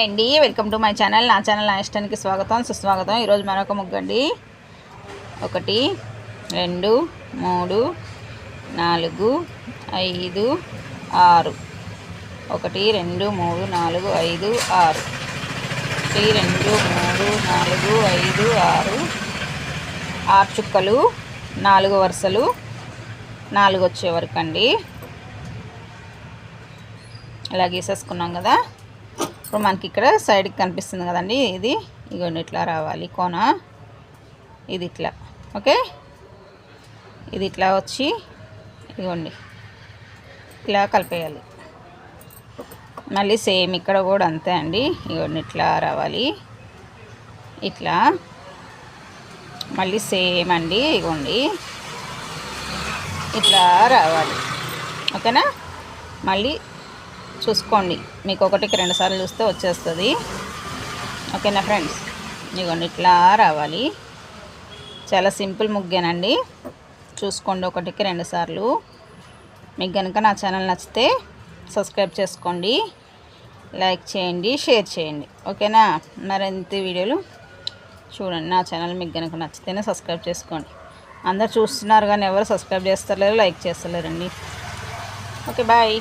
అండి welcome to my channel. నా channel నా ఇష్టానికి స్వాగతం సుస్వాగతం. ఈరోజు మరొక ముగ్గండి. ఒకటి రెండు మూడు నాలుగు ఐదు ఆరు. ఒకటి రెండు మూడు నాలుగు ఐదు ఆరు. ఒకటి రెండు మూడు నాలుగు ఐదు ఆరు. ఆరు చుక్కలు నాలుగు వరుసలు నాలుగు వచ్చే వరకు అండి. ఇలా గీసేసుకున్నాం కదా. ఇప్పుడు మనకి ఇక్కడ సైడ్కి కనిపిస్తుంది కదండి ఇది. ఇగోండి ఇట్లా రావాలి కోన. ఇది ఇట్లా ఓకే? ఇది ఇట్లా వచ్చి ఇగోండి ఇలా కలిపేయాలి. మళ్ళీ సేమ్ ఇక్కడ కూడా అంతే అండి. ఇగోండి ఇట్లా రావాలి. ఇట్లా. మళ్ళీ సేమ్ అండి ఇగోండి ఇట్లా రావాలి. ఓకేనా? మళ్ళీ చూసుకోండి. మీకు ఒకటికి రెండు సార్లు చూస్తే వచ్చేస్తుంది. ఓకేనా ఫ్రెండ్స్? ఇదిగోండి ఇట్లా రావాలి. చాలా సింపుల్ ముగ్గేనండి. చూసుకోండి ఒకటికి రెండు సార్లు. మీకు కనుక నా ఛానల్ నచ్చితే సబ్స్క్రైబ్ చేసుకోండి. లైక్ చేయండి షేర్ చేయండి. ఓకేనా? మరింత వీడియోలు? చూడండి నా ఛానల్ మీకు కనుక నచ్చితేనే సబ్స్క్రైబ్ చేసుకోండి. అందరు చూస్తున్నారు కానీ ఎవరు సబ్స్క్రైబ్ చేస్తలేరు లైక్ చేస్తలేరండి. Okay bye.